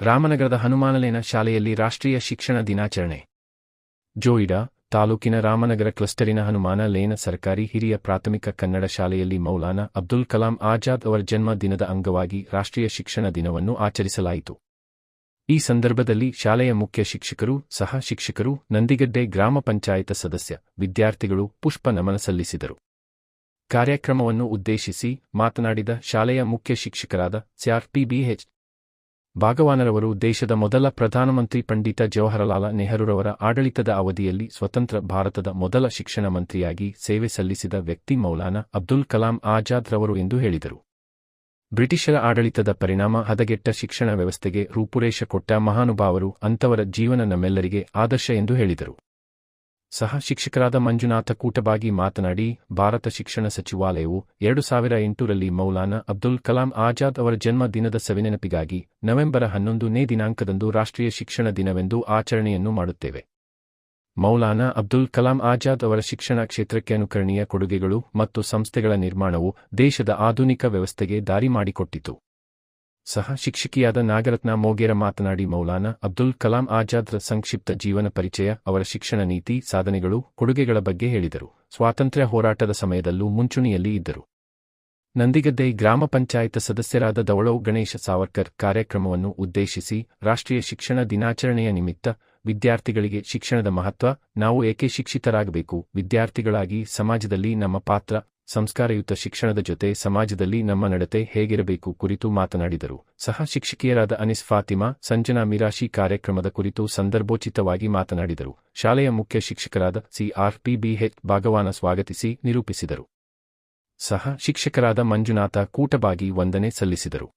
ರಾಮನಗರದ ಹನುಮಾನಲೇನ ಶಾಲೆಯಲ್ಲಿ ರಾಷ್ಟ್ರೀಯ ಶಿಕ್ಷಣ ದಿನಾಚರಣೆ. ಜೋಯಿಡಾ, ತಾಲೂಕಿನ ರಾಮನಗರ ಕ್ಲಸ್ಟರಿನ ಹನುಮಾನ ಲೇನ ಸರ್ಕಾರಿ ಹಿರಿಯ ಪ್ರಾಥಮಿಕ ಕನ್ನಡ ಶಾಲೆಯಲ್ಲಿ ಮೌಲಾನಾ ಅಬ್ದುಲ್ ಕಲಾಂ ಆಜಾದ್ ಅವರ ಜನ್ಮ ದಿನದ ಅಂಗವಾಗಿ ರಾಷ್ಟ್ರೀಯ ಶಿಕ್ಷಣ ದಿನವನ್ನು ಆಚರಿಸಲಾಯಿತು. ಈ ಸಂದರ್ಭದಲ್ಲಿ ಶಾಲೆಯ ಮುಖ್ಯ ಶಿಕ್ಷಕರು ಸಹ ಶಿಕ್ಷಕರು, ನಂದಿಗಡ್ಡೆ ಗ್ರಾಮ ಪಂಚಾಯತ ಸದಸ್ಯ, ವಿದ್ಯಾರ್ಥಿಗಳು ಪುಷ್ಪ ನಮನ ಸಲ್ಲಿಸಿದರು. ಕಾರ್ಯಕ್ರಮವನ್ನು ಉದ್ದೇಶಿಸಿ ಮಾತನಾಡಿದ ಶಾಲೆಯ ಮುಖ್ಯ ಶಿಕ್ಷಕರಾದ ಸ್ಯಾರ್ ಪಿಬಿಎಚ್ ಭಾಗವಾನರವರು ದೇಶದ ಮೊದಲ ಪ್ರಧಾನಮಂತ್ರಿ ಪಂಡಿತ ಜವಾಹರಲಾಲ ನೆಹರುರವರ ಆಡಳಿತದ ಅವಧಿಯಲ್ಲಿ ಸ್ವತಂತ್ರ ಭಾರತದ ಮೊದಲ ಶಿಕ್ಷಣ ಮಂತ್ರಿಯಾಗಿ ಸೇವೆ ಸಲ್ಲಿಸಿದ ವ್ಯಕ್ತಿ ಮೌಲಾನಾ ಅಬ್ದುಲ್ ಕಲಾಂ ಆಜಾದ್ ರವರು ಎಂದು ಹೇಳಿದರು. ಬ್ರಿಟಿಷರ ಆಡಳಿತದ ಪರಿಣಾಮ ಹದಗೆಟ್ಟ ಶಿಕ್ಷಣ ವ್ಯವಸ್ಥೆಗೆ ರೂಪುರೇಷ ಕೊಟ್ಟ ಮಹಾನುಭಾವರು ಅಂತವರ ಜೀವನ ನಮ್ಮೆಲ್ಲರಿಗೆ ಆದರ್ಶ ಎಂದು ಹೇಳಿದರು. ಸಹ ಶಿಕ್ಷಕರಾದ ಮಂಜುನಾಥ ಕೂಟಬಾಗಿ ಮಾತನಾಡಿ, ಭಾರತ ಶಿಕ್ಷಣ ಸಚಿವಾಲಯವು ಎರಡು ಸಾವಿರ ಎಂಟರಲ್ಲಿ ಮೌಲಾನಾ ಅಬ್ದುಲ್ ಕಲಾಂ ಆಜಾದ್ ಅವರ ಜನ್ಮ ದಿನದ ಸವಿನೆನಪಿಗಾಗಿ ನವೆಂಬರ್ ಹನ್ನೊಂದನೇ ದಿನಾಂಕದಂದು ರಾಷ್ಟ್ರೀಯ ಶಿಕ್ಷಣ ದಿನವೆಂದು ಆಚರಣೆಯನ್ನು ಮಾಡುತ್ತೇವೆ. ಮೌಲಾನಾ ಅಬ್ದುಲ್ ಕಲಾಂ ಆಜಾದ್ ಅವರ ಶಿಕ್ಷಣ ಕ್ಷೇತ್ರಕ್ಕೆ ಅನುಕರಣೀಯ ಕೊಡುಗೆಗಳು ಮತ್ತು ಸಂಸ್ಥೆಗಳ ನಿರ್ಮಾಣವು ದೇಶದ ಆಧುನಿಕ ವ್ಯವಸ್ಥೆಗೆ ದಾರಿ ಮಾಡಿಕೊಟ್ಟಿತು. ಸಹ ಶಿಕ್ಷಕಿಯಾದ ನಾಗರತ್ನ ಮೋಗೇರ ಮಾತನಾಡಿ, ಮೌಲಾನಾ ಅಬ್ದುಲ್ ಕಲಾಂ ಆಜಾದ್ರ ಸಂಕ್ಷಿಪ್ತ ಜೀವನ ಪರಿಚಯ, ಅವರ ಶಿಕ್ಷಣ ನೀತಿ, ಸಾಧನೆಗಳು, ಕೊಡುಗೆಗಳ ಬಗ್ಗೆ ಹೇಳಿದರು. ಸ್ವಾತಂತ್ರ್ಯ ಹೋರಾಟದ ಸಮಯದಲ್ಲೂ ಮುಂಚೂಣಿಯಲ್ಲಿ ಇದ್ದರು. ನಂದಿಗದ್ದೆ ಗ್ರಾಮ ಪಂಚಾಯತ್ ಸದಸ್ಯರಾದ ದವಳವ್ ಗಣೇಶ ಸಾವರ್ಕರ್ ಕಾರ್ಯಕ್ರಮವನ್ನು ಉದ್ದೇಶಿಸಿ, ರಾಷ್ಟ್ರೀಯ ಶಿಕ್ಷಣ ದಿನಾಚರಣೆಯ ನಿಮಿತ್ತ ವಿದ್ಯಾರ್ಥಿಗಳಿಗೆ ಶಿಕ್ಷಣದ ಮಹತ್ವ, ನಾವು ಏಕೆ ಶಿಕ್ಷಿತರಾಗಬೇಕು, ವಿದ್ಯಾರ್ಥಿಗಳಾಗಿ ಸಮಾಜದಲ್ಲಿ ನಮ್ಮ ಪಾತ್ರ ಸಂಸ್ಕಾರಯುತ ಶಿಕ್ಷಣದ ಜೊತೆ ಸಮಾಜದಲ್ಲಿ ನಮ್ಮ ನಡತೆ ಹೇಗಿರಬೇಕು ಕುರಿತು ಮಾತನಾಡಿದರು. ಸಹ ಶಿಕ್ಷಕಿಯರಾದ ಅನಿಸ್ ಫಾತಿಮಾ, ಸಂಜನಾ ಮಿರಾಶಿ ಕಾರ್ಯಕ್ರಮದ ಕುರಿತು ಸಂದರ್ಭೋಚಿತವಾಗಿ ಮಾತನಾಡಿದರು. ಶಾಲೆಯ ಮುಖ್ಯ ಶಿಕ್ಷಕರಾದ ಸಿಆರ್ ಪಿಬಿಎಚ್ ಭಾಗವಾನ ಸ್ವಾಗತಿಸಿ ನಿರೂಪಿಸಿದರು. ಸಹ ಶಿಕ್ಷಕರಾದ ಮಂಜುನಾಥ ಕೂಟಬಾಗಿ ವಂದನೆ ಸಲ್ಲಿಸಿದರು.